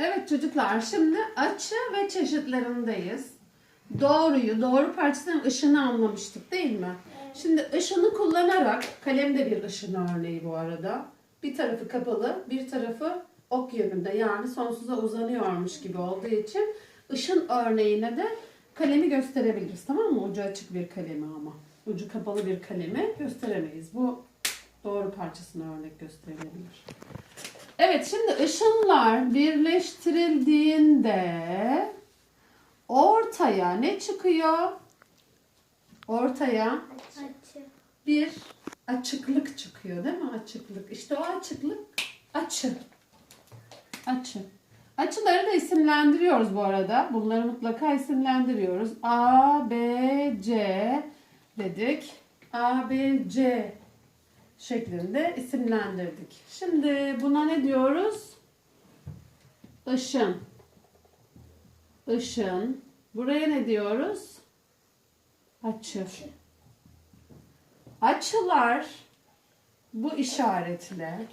Evet çocuklar şimdi açı ve çeşitlerindeyiz. Doğruyu, doğru parçasının ışını anlamıştık değil mi? Şimdi ışını kullanarak, kalem de bir ışın örneği bu arada. Bir tarafı kapalı, bir tarafı ok yönünde yani sonsuza uzanıyormuş gibi olduğu için ışın örneğine de kalemi gösterebiliriz tamam mı? Ucu açık bir kalemi ama. Ucu kapalı bir kalemi gösteremeyiz. Bu doğru parçasına örnek gösterilebilir. Evet şimdi ışınlar birleştirildiğinde ortaya ne çıkıyor? Ortaya bir açıklık çıkıyor değil mi? Açıklık. İşte o açıklık açı. Açı. Açıları da isimlendiriyoruz bu arada. Bunları mutlaka isimlendiriyoruz. A, B, C dedik. A, B, C şeklinde isimlendirdik. Şimdi buna ne diyoruz? Işın. Işın. Buraya ne diyoruz? Açı. Açılar bu işaretle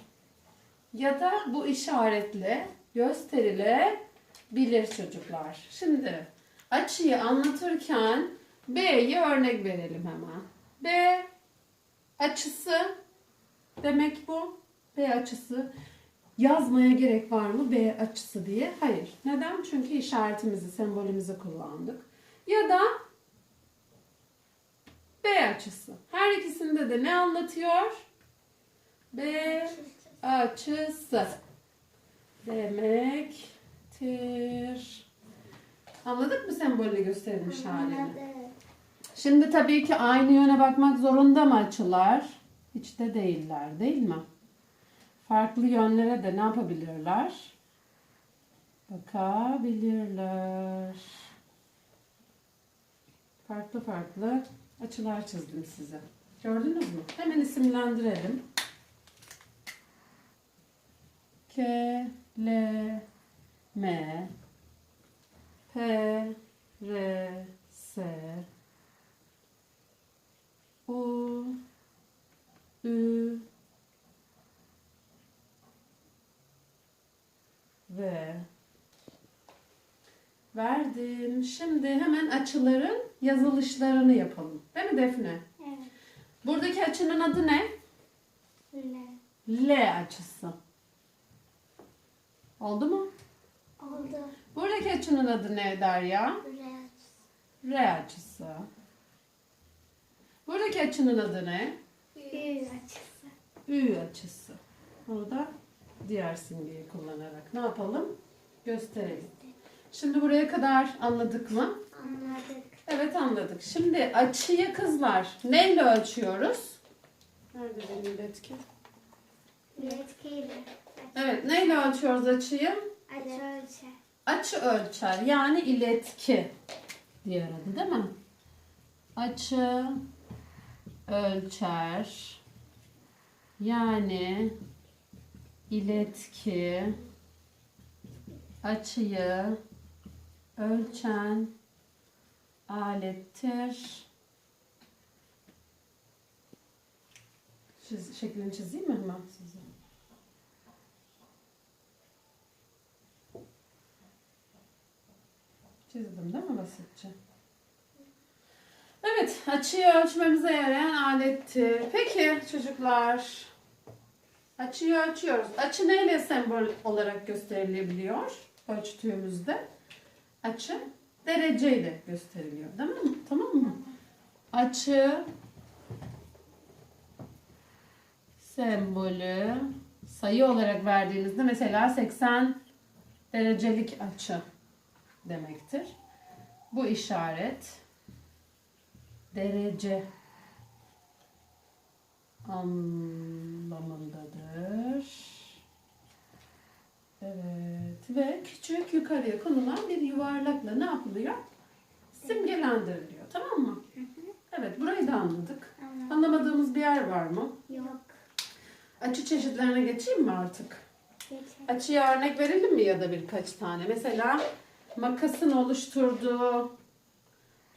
ya da bu işaretle gösterilebilir çocuklar. Şimdi açıyı anlatırken B'yi örnek verelim hemen. B açısı demek bu. B açısı. Yazmaya gerek var mı B açısı diye? Hayır. Neden? Çünkü işaretimizi, sembolümüzü kullandık. Ya da B açısı. Her ikisinde de ne anlatıyor? B açısı demektir. Anladık mı sembolle gösterilmiş halini? Şimdi tabii ki aynı yöne bakmak zorunda mı açılar? Hiç de değiller değil mi? Farklı yönlere de ne yapabilirler? Bakabilirler. Farklı farklı açılar çizdim size. Gördünüz mü? Hemen isimlendirelim. K, L, M, P, R, S, U, Ü, ve verdim. Şimdi hemen açıların yazılışlarını yapalım. Değil mi Defne? Evet. Buradaki açının adı ne? L. L açısı. Oldu mu? Oldu. Buradaki açının adı ne Derya? R. R açısı. Buradaki açının adı ne? Ü açısı. Ü açısı. Onu da diğer simgeyi kullanarak ne yapalım? Gösterelim. Şimdi buraya kadar anladık mı? Anladık. Evet anladık. Şimdi açıyı kızlar neyle ölçüyoruz? Nerede benim iletki? Yetkiyle. Evet neyle ölçüyoruz açıyı? Açı ölçer. Açı ölçer yani iletki diğer adı değil mi? Açı ölçer yani iletki açıyı ölçen alettir. Çiz, şeklini çizeyim mi hemen size? Çizdim değil mi basitçe? Açıyı ölçmemize yarayan aletti. Peki çocuklar, açıyı ölçüyoruz. Açı neyle sembol olarak gösterilebiliyor ölçtüğümüzde? Açı dereceyle gösteriliyor. Değil mi? Tamam mı? Açı sembolü sayı olarak verdiğinizde mesela 80 derecelik açı demektir. Bu işaret derece anlamındadır. Evet ve küçük yukarıya konulan bir yuvarlakla ne yapılıyor? Simgelendiriliyor. Tamam mı? Evet burayı da anladık. Anladım. Anlamadığımız bir yer var mı? Yok. Açı çeşitlerine geçeyim mi artık? Geçer. Açıya örnek verelim mi ya da birkaç tane? Mesela makasın oluşturduğu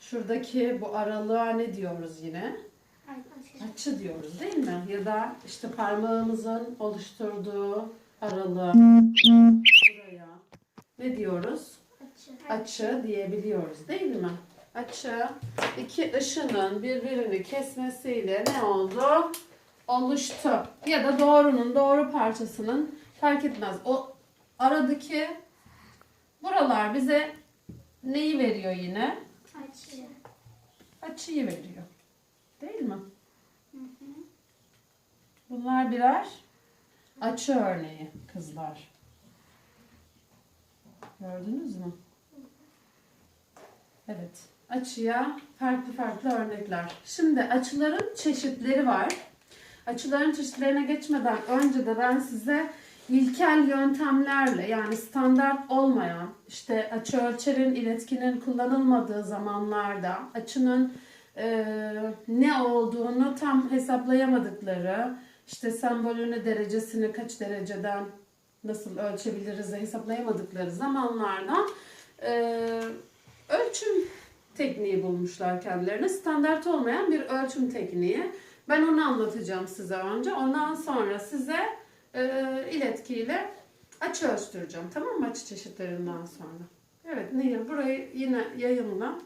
şuradaki bu aralığa ne diyoruz yine? Açı. Diyoruz değil mi? Ya da işte parmağımızın oluşturduğu aralığı buraya diyoruz? Açı. Açı diyebiliyoruz değil mi? Açı iki ışının birbirini kesmesiyle ne oldu? Oluştu. Ya da doğrunun doğru parçasının fark etmez. O aradaki buralar bize neyi veriyor yine? Açı. Açıyı veriyor. Değil mi? Bunlar birer açı örneği kızlar. Gördünüz mü? Evet. Açıya farklı farklı örnekler. Şimdi açıların çeşitleri var. Açıların çeşitlerine geçmeden önce de ben size ilkel yöntemlerle yani standart olmayan işte açı ölçerin iletkinin kullanılmadığı zamanlarda açının e, ne olduğunu tam hesaplayamadıkları işte sembolünü derecesini kaç dereceden nasıl ölçebiliriz hesaplayamadıkları zamanlarda e, ölçüm tekniği bulmuşlar kendilerine. Standart olmayan bir ölçüm tekniği. Ben onu anlatacağım size önce. Ondan sonra size e, iletkiyle açı ölçtüreceğim. Tamam mı? Açı çeşitlerinden sonra. Evet Nehir burayı yine yayınla.